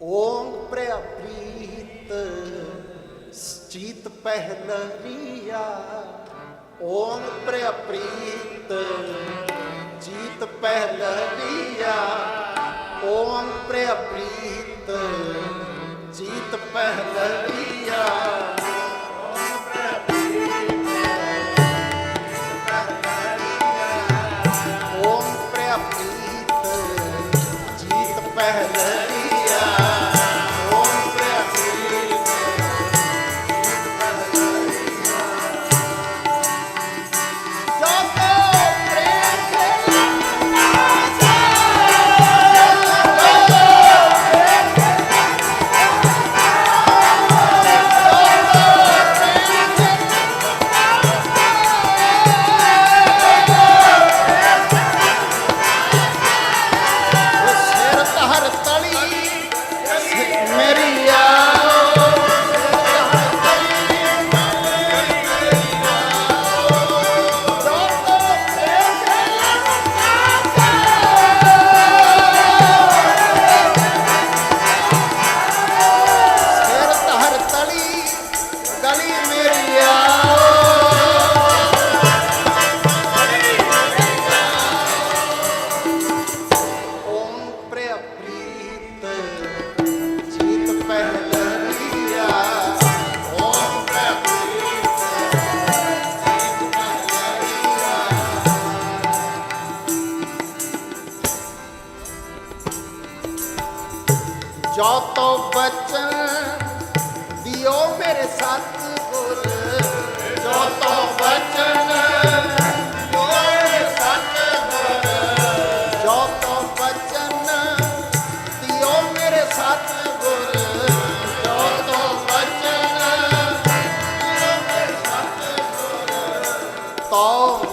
ਓਮ ਪ੍ਰਿਆ ਪ੍ਰੀਤ ਚੀਤ ਪਹਿਲਰੀਆ ਓਮ ਪ੍ਰਿਆ ਪ੍ਰੀਤ ਚੀਤ ਪਹਿਲਰੀਆ ਓਮ ਪ੍ਰਿਆ ਬਚਨ ਦਿਓ ਮੇਰੇ ਸਤ ਗੁਰ ਜੋ ਤੋ ਬਚਨ ਦਿਓ ਮੇਰੇ ਸਤ ਗੁਰ ਜੋ ਤੋ ਬਚਨ ਦਿਓ ਮੇਰੇ ਸਤ ਗੁਰ ਜੋ ਤੋ ਬਚਨ ਦਿਓ ਮੇਰੇ ਸਤ ਗੁਰ ਤੋ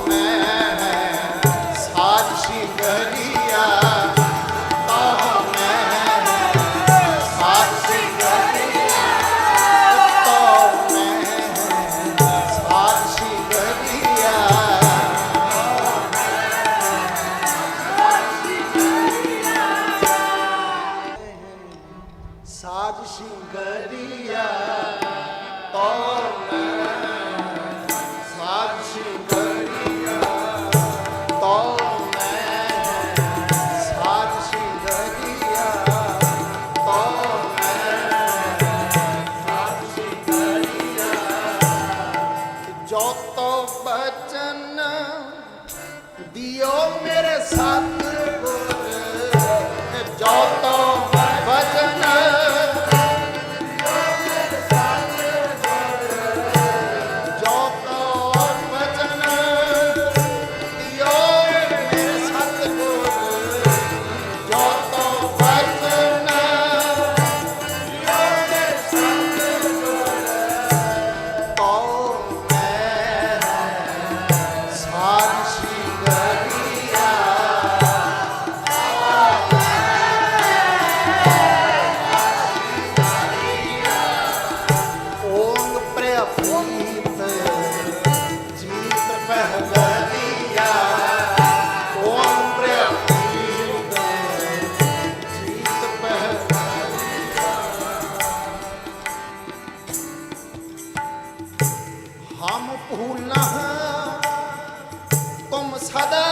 ਸ਼ਿੰਗਰੀਆ ਤੋ ਮੈਂ ਸਾਜ ਸ਼ਿੰਗਰੀਆ ਤੋ ਮੈਂ ਜੋ ਤੋ ਬਚਨ ਦਿਓ ਮੇਰੇ ਸਤ 사다.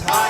high.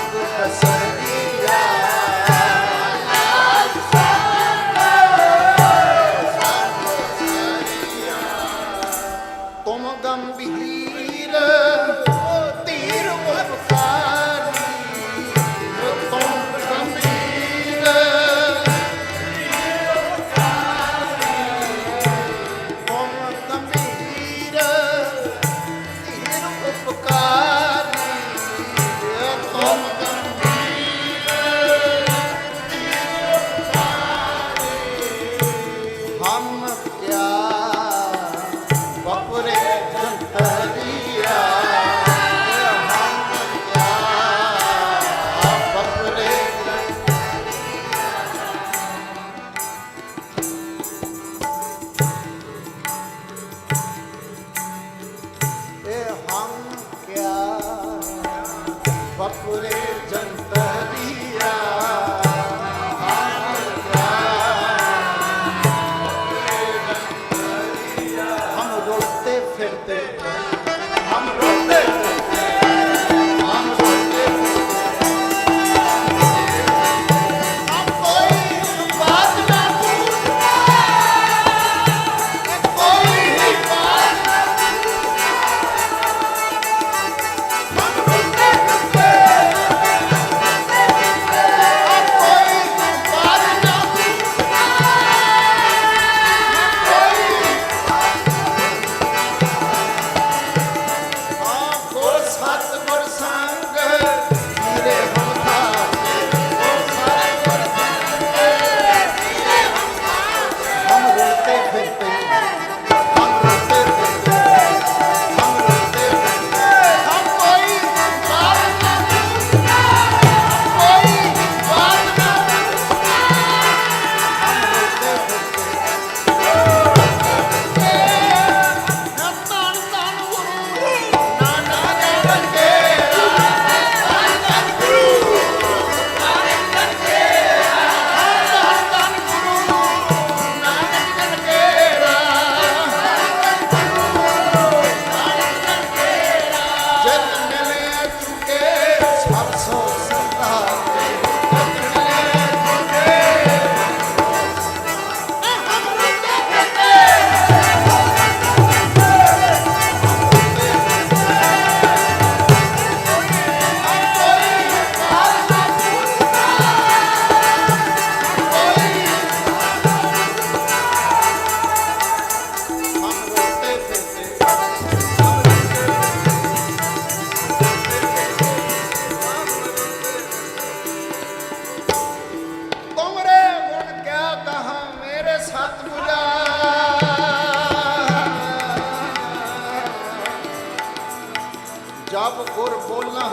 ਜਬ ਗੁਰ ਬੋਲਾਂ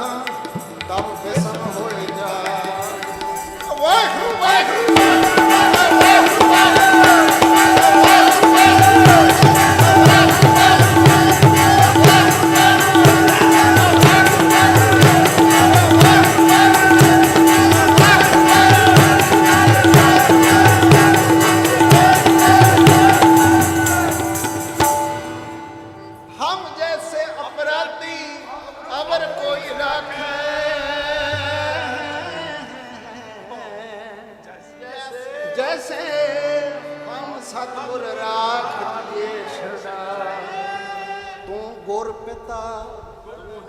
ਤਬ ਬੇਸਨ ਹੋਏ ਜਾ ਵਾਹਿਗੁਰੂ ਵਾਹਿਗੁਰੂ। ਪਿਤਾ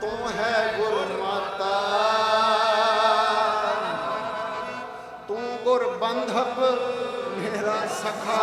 ਤੂੰ ਹੈ ਗੁਰ ਮਾਤਾ ਤੂੰ ਗੁਰ ਬੰਧਪ ਮੇਰਾ ਸਖਾ।